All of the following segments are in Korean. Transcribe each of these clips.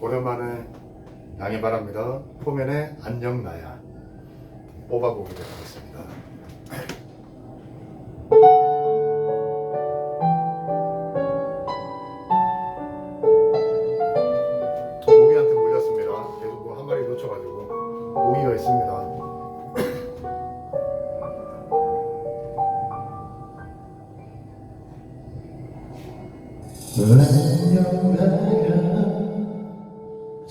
오랜만에 양해 바랍니다. 포면의 안녕 나야 뽑아보기로 하겠습니다. 모기한테 물렸습니다. 계속 뭐 한 마리 놓쳐가지고 모기가 있습니다. 안녕 나야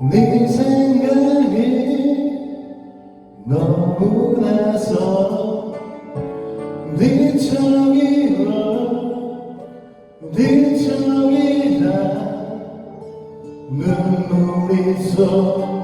네 생각이 너무나서 뒤척이고 뒤척이다 눈물이 쏙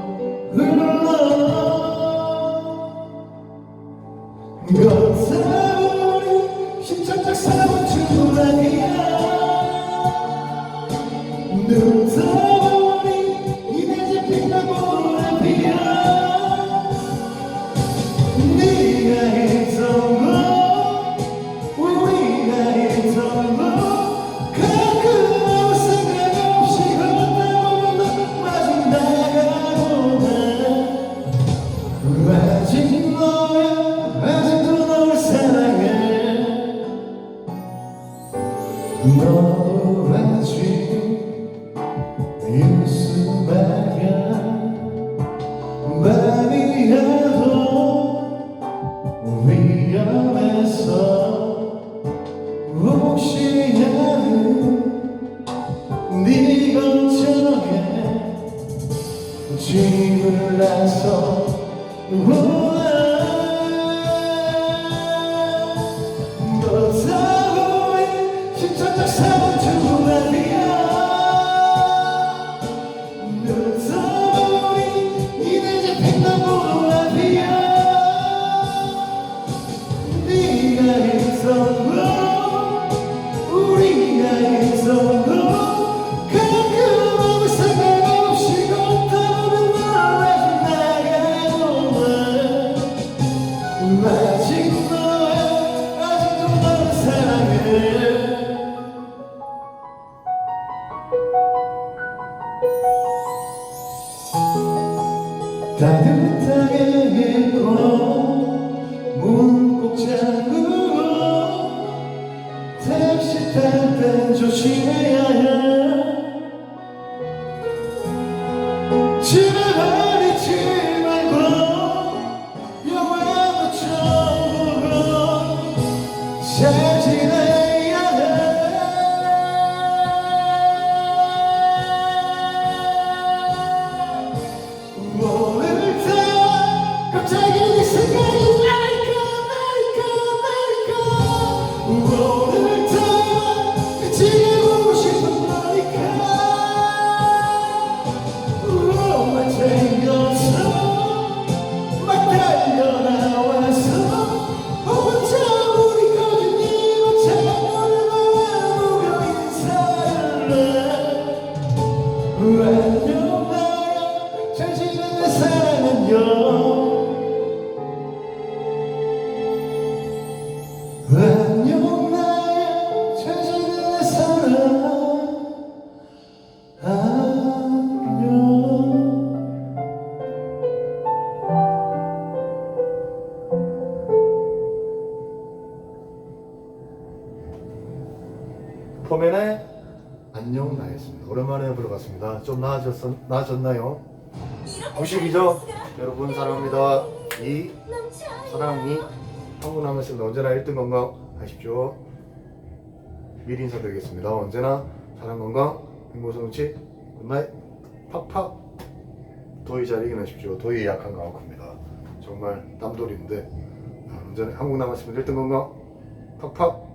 아직 유수마야 밤이라도 위험해서 혹시라도 네 걱정에 집을 나서 네가 있어도 우리가 있어도 가끔 아무 생각 없이 걷다 보면 널 나가고만 아직 따뜻하게 입고 조심해야 해. 집에 버리지 말고 영화도 좀 보고 잘 지내 포면의 안녕 나였습니다. 오랜만에 불러봤습니다. 좀 나아졌, 나아졌나요? 90이죠? 여러분 사랑합니다. 이 사랑이 한국 남았습니다. 언제나 1등 건강하십시오. 미리 인사드리겠습니다. 언제나 사랑 건강 행복성치 굿나잇 팍팍 도희 잘 이겨내십시오. 도희 약한 가옥입니다. 정말 땀돌이인데 아, 언제나 한국 남았습니다. 1등 건강 팍팍